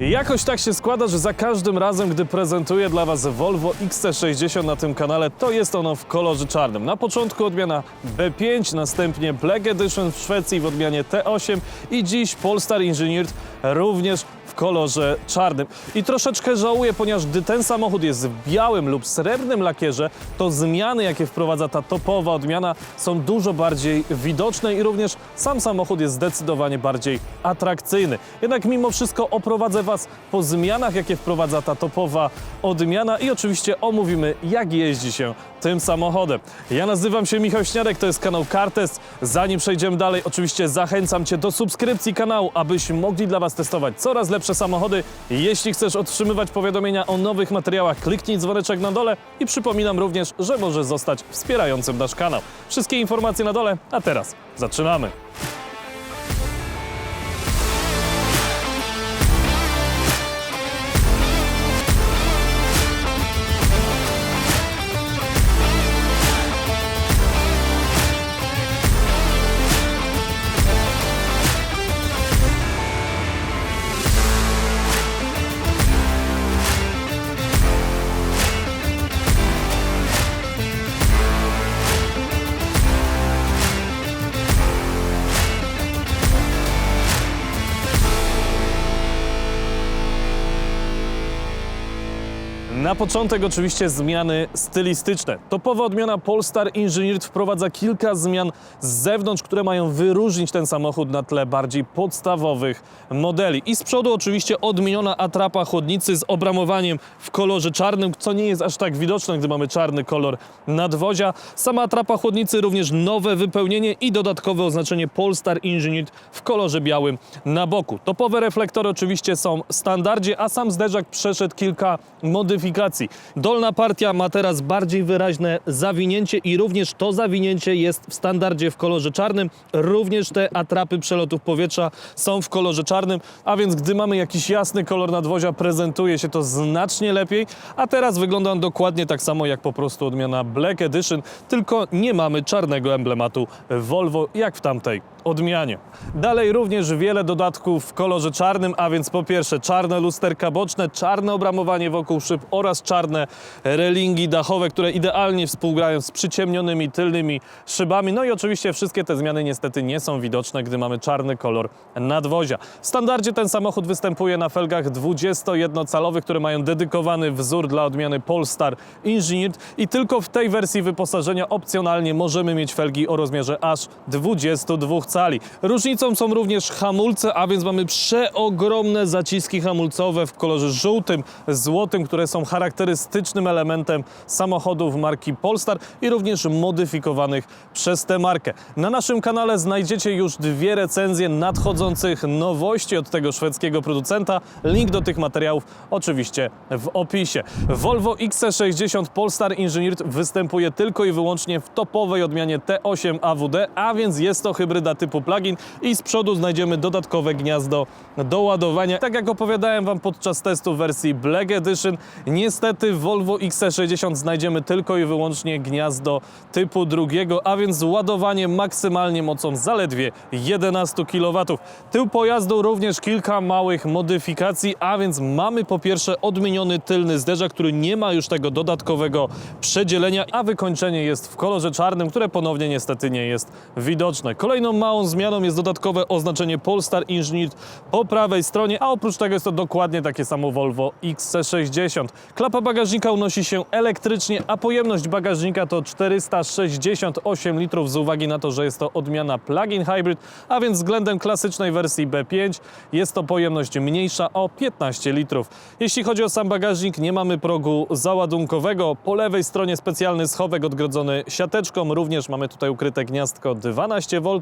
Jakoś tak się składa, że za każdym razem, gdy prezentuję dla Was Volvo XC60 na tym kanale, to jest ono w kolorze czarnym. Na początku odmiana B5, następnie Black Edition w Szwecji w odmianie T8 i dziś Polestar Engineered również w kolorze czarnym. I troszeczkę żałuję, ponieważ gdy ten samochód jest w białym lub srebrnym lakierze, to zmiany, jakie wprowadza ta topowa odmiana, są dużo bardziej widoczne i również sam samochód jest zdecydowanie bardziej atrakcyjny. Jednak mimo wszystko oprowadzę Was po zmianach, jakie wprowadza ta topowa odmiana i oczywiście omówimy, jak jeździ się tym samochodem. Ja nazywam się Michał Śniadek, to jest kanał Kartest. Zanim przejdziemy dalej, oczywiście zachęcam Cię do subskrypcji kanału, abyśmy mogli dla Was testować coraz lepsze samochody. Jeśli chcesz otrzymywać powiadomienia o nowych materiałach, kliknij dzwoneczek na dole i przypominam również, że możesz zostać wspierającym nasz kanał. Wszystkie informacje na dole, a teraz zaczynamy. Na początek oczywiście zmiany stylistyczne. Topowa odmiana Polestar Engineered wprowadza kilka zmian z zewnątrz, które mają wyróżnić ten samochód na tle bardziej podstawowych modeli. I z przodu oczywiście odmieniona atrapa chłodnicy z obramowaniem w kolorze czarnym, co nie jest aż tak widoczne, gdy mamy czarny kolor nadwozia. Sama atrapa chłodnicy również nowe wypełnienie i dodatkowe oznaczenie Polestar Engineered w kolorze białym na boku. Topowe reflektory oczywiście są w standardzie, a sam zderzak przeszedł kilka modyfikacji. Dolna partia ma teraz bardziej wyraźne zawinięcie i również to zawinięcie jest w standardzie w kolorze czarnym. Również te atrapy przelotów powietrza są w kolorze czarnym, a więc gdy mamy jakiś jasny kolor nadwozia, prezentuje się to znacznie lepiej, a teraz wygląda on dokładnie tak samo jak po prostu odmiana Black Edition, tylko nie mamy czarnego emblematu Volvo jak w tamtej odmianie. Dalej również wiele dodatków w kolorze czarnym, a więc po pierwsze czarne lusterka boczne, czarne obramowanie wokół szyb oraz czarne relingi dachowe, które idealnie współgrają z przyciemnionymi tylnymi szybami. No i oczywiście wszystkie te zmiany niestety nie są widoczne, gdy mamy czarny kolor nadwozia. W standardzie ten samochód występuje na felgach 21-calowych, które mają dedykowany wzór dla odmiany Polestar Engineered i tylko w tej wersji wyposażenia opcjonalnie możemy mieć felgi o rozmiarze aż 22 Różnicą są również hamulce, a więc mamy przeogromne zaciski hamulcowe w kolorze żółtym, złotym, które są charakterystycznym elementem samochodów marki Polestar i również modyfikowanych przez tę markę. Na naszym kanale znajdziecie już dwie recenzje nadchodzących nowości od tego szwedzkiego producenta. Link do tych materiałów oczywiście w opisie. Volvo XC60 Polestar Engineered występuje tylko i wyłącznie w topowej odmianie T8 AWD, a więc jest to hybryda typu plug-in i z przodu znajdziemy dodatkowe gniazdo do ładowania. Tak jak opowiadałem Wam podczas testu wersji Black Edition, niestety w Volvo XC60 znajdziemy tylko i wyłącznie gniazdo typu drugiego, a więc ładowanie maksymalnie mocą zaledwie 11 kW. Tył pojazdu również kilka małych modyfikacji, a więc mamy po pierwsze odmieniony tylny zderzak, który nie ma już tego dodatkowego przedzielenia, a wykończenie jest w kolorze czarnym, które ponownie niestety nie jest widoczne. Kolejną małą zmianą jest dodatkowe oznaczenie Polestar Engineered po prawej stronie, a oprócz tego jest to dokładnie takie samo Volvo XC60. Klapa bagażnika unosi się elektrycznie, a pojemność bagażnika to 468 litrów z uwagi na to, że jest to odmiana plug-in hybrid, a więc względem klasycznej wersji B5 jest to pojemność mniejsza o 15 litrów. Jeśli chodzi o sam bagażnik, nie mamy progu załadunkowego. Po lewej stronie specjalny schowek odgrodzony siateczką, również mamy tutaj ukryte gniazdko 12 V.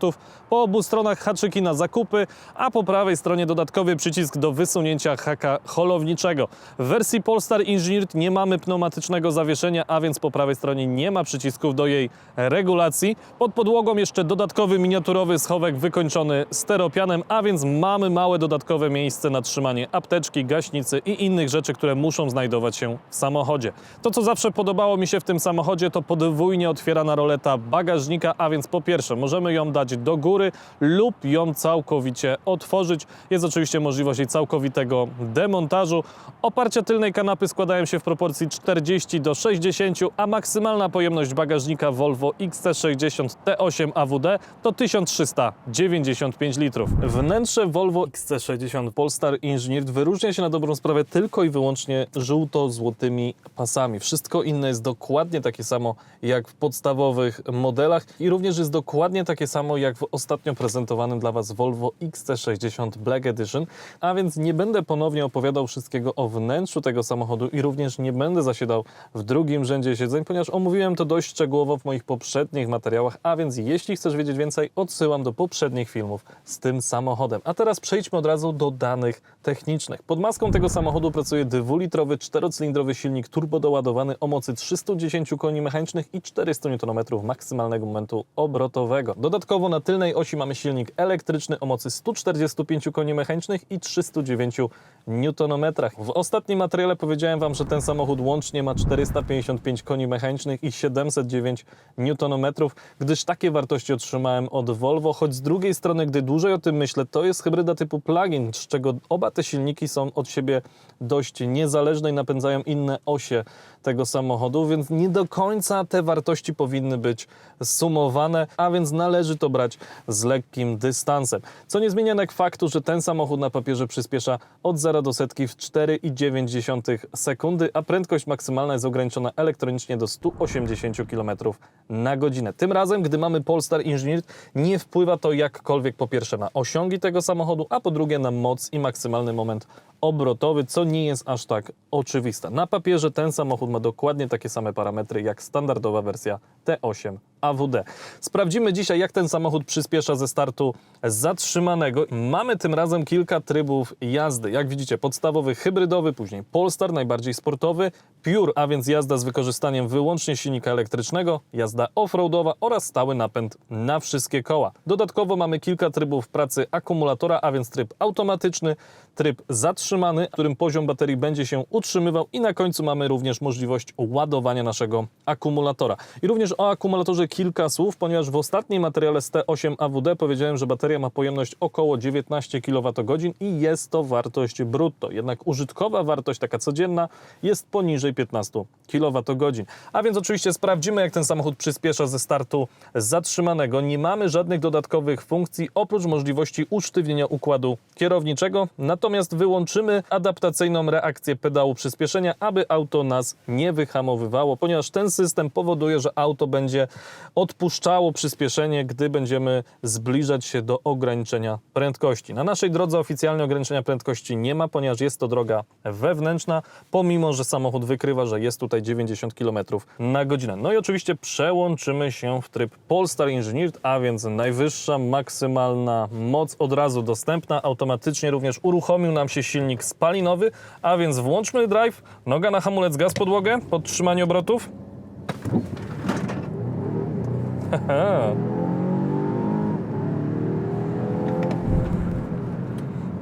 Po obu stronach haczyki na zakupy, a po prawej stronie dodatkowy przycisk do wysunięcia haka holowniczego. W wersji Polestar Engineered nie mamy pneumatycznego zawieszenia, a więc po prawej stronie nie ma przycisków do jej regulacji. Pod podłogą jeszcze dodatkowy miniaturowy schowek wykończony steropianem, a więc mamy małe dodatkowe miejsce na trzymanie apteczki, gaśnicy i innych rzeczy, które muszą znajdować się w samochodzie. To, co zawsze podobało mi się w tym samochodzie, to podwójnie otwierana roleta bagażnika, a więc po pierwsze możemy ją dać do góry, góry lub ją całkowicie otworzyć. Jest oczywiście możliwość jej całkowitego demontażu. Oparcia tylnej kanapy składają się w proporcji 40 do 60, a maksymalna pojemność bagażnika Volvo XC60 T8 AWD to 1395 litrów. Wnętrze Volvo XC60 Polestar Engineered wyróżnia się na dobrą sprawę tylko i wyłącznie żółto-złotymi pasami. Wszystko inne jest dokładnie takie samo jak w podstawowych modelach i również jest dokładnie takie samo jak w ostatnio prezentowanym dla Was Volvo XC60 Black Edition, a więc nie będę ponownie opowiadał wszystkiego o wnętrzu tego samochodu i również nie będę zasiadał w drugim rzędzie siedzeń, ponieważ omówiłem to dość szczegółowo w moich poprzednich materiałach, a więc jeśli chcesz wiedzieć więcej, odsyłam do poprzednich filmów z tym samochodem. A teraz przejdźmy od razu do danych technicznych. Pod maską tego samochodu pracuje dwulitrowy, czterocylindrowy silnik turbodoładowany o mocy 310 koni mechanicznych i 400 Nm maksymalnego momentu obrotowego. Dodatkowo na tylnej osi mamy silnik elektryczny o mocy 145 koni mechanicznych i 309 Nm. W ostatnim materiale powiedziałem Wam, że ten samochód łącznie ma 455 koni mechanicznych i 709 Nm, gdyż takie wartości otrzymałem od Volvo, choć z drugiej strony, gdy dłużej o tym myślę, to jest hybryda typu plug-in, z czego oba te silniki są od siebie dość niezależne i napędzają inne osie tego samochodu, więc nie do końca te wartości powinny być sumowane, a więc należy to brać z lekkim dystansem. Co nie zmienia jednak faktu, że ten samochód na papierze przyspiesza od 0 do setki w 4,9 sekundy, a prędkość maksymalna jest ograniczona elektronicznie do 180 km na godzinę. Tym razem, gdy mamy Polestar Engineered, nie wpływa to jakkolwiek po pierwsze na osiągi tego samochodu, a po drugie na moc i maksymalny moment obrotowy, co nie jest aż tak oczywiste. Na papierze ten samochód ma dokładnie takie same parametry jak standardowa wersja T8 AWD. Sprawdzimy dzisiaj, jak ten samochód przyspiesza ze startu zatrzymanego. Mamy tym razem kilka trybów jazdy. Jak widzicie, podstawowy hybrydowy, później Polestar, najbardziej sportowy, Pure, a więc jazda z wykorzystaniem wyłącznie silnika elektrycznego, jazda offroadowa oraz stały napęd na wszystkie koła. Dodatkowo mamy kilka trybów pracy akumulatora, a więc tryb automatyczny, tryb zatrzymany, w którym poziom baterii będzie się utrzymywał i na końcu mamy również możliwość ładowania naszego akumulatora. I również o akumulatorze kilka słów, ponieważ w ostatnim materiale z T8 AWD powiedziałem, że bateria ma pojemność około 19 kWh i jest to wartość brutto. Jednak użytkowa wartość, taka codzienna, jest poniżej 15 kWh. A więc oczywiście sprawdzimy, jak ten samochód przyspiesza ze startu zatrzymanego. Nie mamy żadnych dodatkowych funkcji, oprócz możliwości usztywnienia układu kierowniczego. Natomiast wyłączymy adaptacyjną reakcję pedału przyspieszenia, aby auto nas nie wyhamowywało, ponieważ ten system powoduje, że auto będzie odpuszczało przyspieszenie, gdy będziemy zbliżać się do ograniczenia prędkości. Na naszej drodze oficjalnie ograniczenia prędkości nie ma, ponieważ jest to droga wewnętrzna, pomimo że samochód wykrywa, że jest tutaj 90 km na godzinę. No i oczywiście przełączymy się w tryb Polestar Engineered, a więc najwyższa maksymalna moc od razu dostępna. Automatycznie również uruchomił nam się silnik spalinowy, a więc włączmy drive, noga na hamulec, gaz podłogę, podtrzymanie obrotów.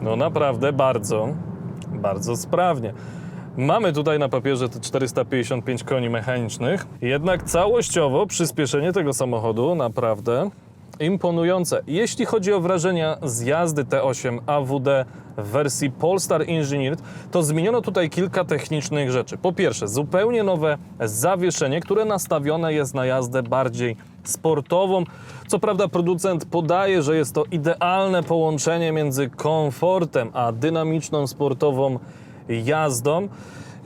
No naprawdę bardzo, bardzo sprawnie. Mamy tutaj na papierze te 455 koni mechanicznych, jednak całościowo przyspieszenie tego samochodu naprawdę imponujące. Jeśli chodzi o wrażenia z jazdy T8 AWD w wersji Polestar Engineered, to zmieniono tutaj kilka technicznych rzeczy. Po pierwsze, zupełnie nowe zawieszenie, które nastawione jest na jazdę bardziej sportową. Co prawda producent podaje, że jest to idealne połączenie między komfortem a dynamiczną sportową jazdą.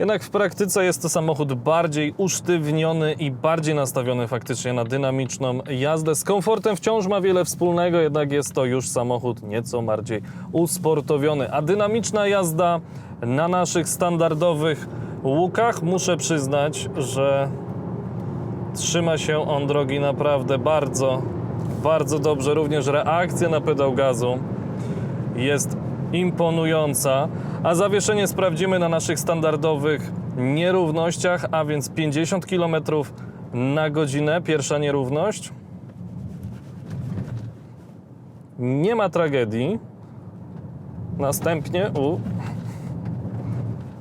Jednak w praktyce jest to samochód bardziej usztywniony i bardziej nastawiony faktycznie na dynamiczną jazdę. Z komfortem wciąż ma wiele wspólnego, jednak jest to już samochód nieco bardziej usportowiony. A dynamiczna jazda na naszych standardowych łukach, muszę przyznać, że trzyma się on drogi naprawdę bardzo, bardzo dobrze. Również reakcja na pedał gazu jest imponująca, a zawieszenie sprawdzimy na naszych standardowych nierównościach, a więc 50 km na godzinę, pierwsza nierówność. Nie ma tragedii. Następnie, u,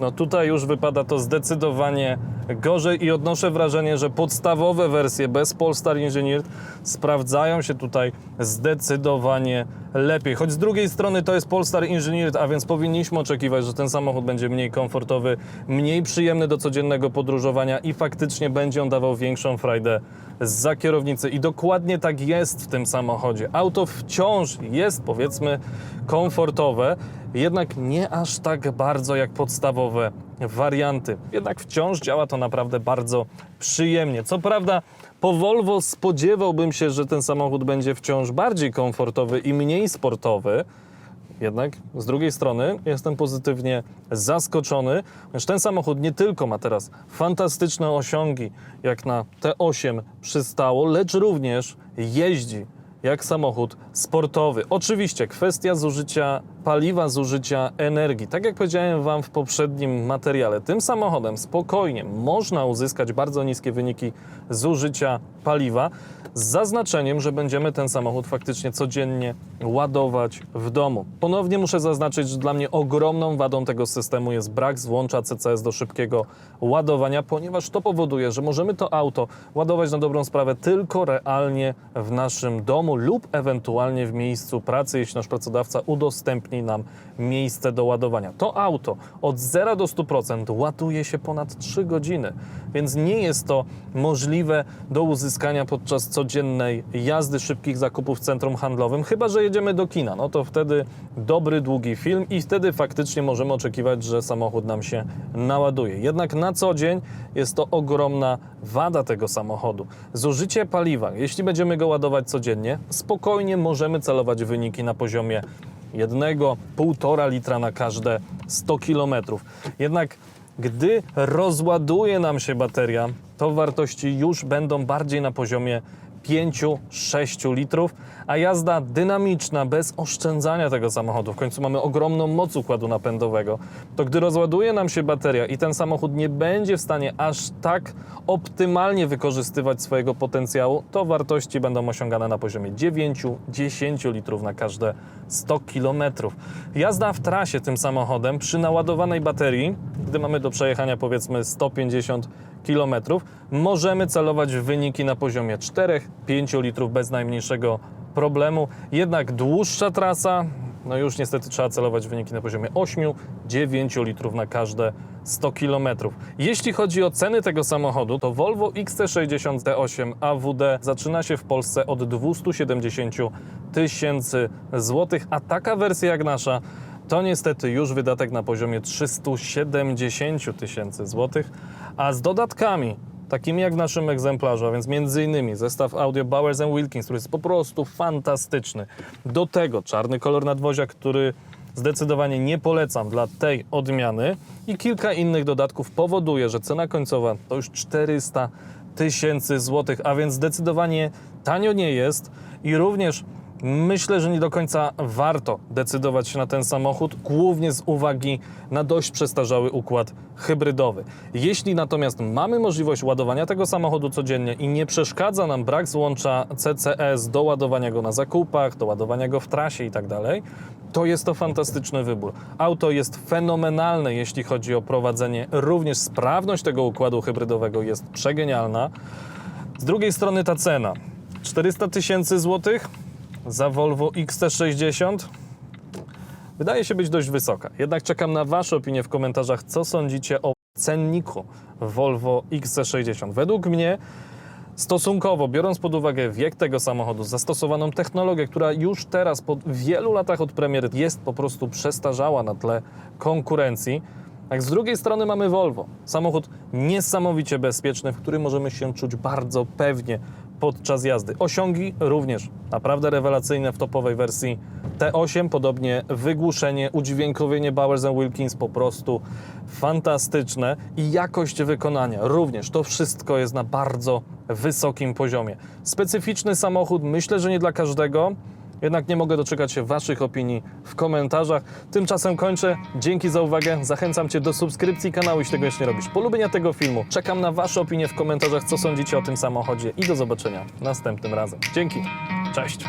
no tutaj już wypada to zdecydowanie gorzej i odnoszę wrażenie, że podstawowe wersje bez Polestar Engineered sprawdzają się tutaj zdecydowanie lepiej. Choć z drugiej strony to jest Polestar Engineered, a więc powinniśmy oczekiwać, że ten samochód będzie mniej komfortowy, mniej przyjemny do codziennego podróżowania i faktycznie będzie on dawał większą frajdę za kierownicy. I dokładnie tak jest w tym samochodzie. Auto wciąż jest, powiedzmy, komfortowe, jednak nie aż tak bardzo jak podstawowe warianty. Jednak wciąż działa to naprawdę bardzo przyjemnie. Co prawda, po Volvo spodziewałbym się, że ten samochód będzie wciąż bardziej komfortowy i mniej sportowy. Jednak z drugiej strony jestem pozytywnie zaskoczony, ponieważ ten samochód nie tylko ma teraz fantastyczne osiągi, jak na T8 przystało, lecz również jeździ jak samochód sportowy. Oczywiście kwestia zużycia paliwa, zużycia energii. Tak jak powiedziałem Wam w poprzednim materiale, tym samochodem spokojnie można uzyskać bardzo niskie wyniki zużycia paliwa, z zaznaczeniem, że będziemy ten samochód faktycznie codziennie ładować w domu. Ponownie muszę zaznaczyć, że dla mnie ogromną wadą tego systemu jest brak złącza CCS do szybkiego ładowania, ponieważ to powoduje, że możemy to auto ładować na dobrą sprawę tylko realnie w naszym domu lub ewentualnie w miejscu pracy, jeśli nasz pracodawca udostępni nam miejsce do ładowania. To auto od 0 do 100% ładuje się ponad 3 godziny, więc nie jest to możliwe do uzyskania podczas codziennej jazdy szybkich zakupów w centrum handlowym, chyba że jedziemy do kina. No to wtedy dobry, długi film i wtedy faktycznie możemy oczekiwać, że samochód nam się naładuje. Jednak na co dzień jest to ogromna wada tego samochodu. Zużycie paliwa, jeśli będziemy go ładować codziennie, spokojnie możemy celować wyniki na poziomie 1,5 litra na każde 100 km. Jednak gdy rozładuje nam się bateria, to wartości już będą bardziej na poziomie 5-6 litrów, a jazda dynamiczna, bez oszczędzania tego samochodu, w końcu mamy ogromną moc układu napędowego, to gdy rozładuje nam się bateria i ten samochód nie będzie w stanie aż tak optymalnie wykorzystywać swojego potencjału, to wartości będą osiągane na poziomie 9-10 litrów na każde 100 km. Jazda w trasie tym samochodem przy naładowanej baterii, gdy mamy do przejechania powiedzmy 150 km, możemy celować w wyniki na poziomie 4-5 litrów bez najmniejszego problemu. Jednak dłuższa trasa, no już niestety trzeba celować wyniki na poziomie 8-9 litrów na każde 100 km. Jeśli chodzi o ceny tego samochodu, to Volvo XC60 T8 AWD zaczyna się w Polsce od 270 tysięcy złotych, a taka wersja jak nasza to niestety już wydatek na poziomie 370 tysięcy złotych, a z dodatkami takimi jak w naszym egzemplarzu, a więc między innymi zestaw audio Bowers Wilkins, który jest po prostu fantastyczny. Do tego czarny kolor nadwozia, który zdecydowanie nie polecam dla tej odmiany i kilka innych dodatków powoduje, że cena końcowa to już 400 tysięcy złotych, a więc zdecydowanie tanio nie jest i również Myślę, że nie do końca warto decydować się na ten samochód, głównie z uwagi na dość przestarzały układ hybrydowy. Jeśli natomiast mamy możliwość ładowania tego samochodu codziennie i nie przeszkadza nam brak złącza CCS do ładowania go na zakupach, do ładowania go w trasie itd., to jest to fantastyczny wybór. Auto jest fenomenalne, jeśli chodzi o prowadzenie. Również sprawność tego układu hybrydowego jest przegenialna. Z drugiej strony ta cena. 400 tysięcy złotych za Volvo XT60 wydaje się być dość wysoka. Jednak czekam na Wasze opinie w komentarzach, co sądzicie o cenniku Volvo XC60. Według mnie stosunkowo, biorąc pod uwagę wiek tego samochodu, zastosowaną technologię, która już teraz po wielu latach od premiery jest po prostu przestarzała na tle konkurencji, tak z drugiej strony mamy Volvo. Samochód niesamowicie bezpieczny, w którym możemy się czuć bardzo pewnie podczas jazdy. Osiągi również naprawdę rewelacyjne w topowej wersji T8, podobnie wygłuszenie, udźwiękowienie Bowers Wilkins po prostu fantastyczne i jakość wykonania również. To wszystko jest na bardzo wysokim poziomie. Specyficzny samochód, myślę, że nie dla każdego. Jednak nie mogę doczekać się Waszych opinii w komentarzach. Tymczasem kończę. Dzięki za uwagę. Zachęcam Cię do subskrypcji kanału, jeśli tego jeszcze nie robisz. Polubienia tego filmu. Czekam na Wasze opinie w komentarzach, co sądzicie o tym samochodzie i do zobaczenia następnym razem. Dzięki. Cześć.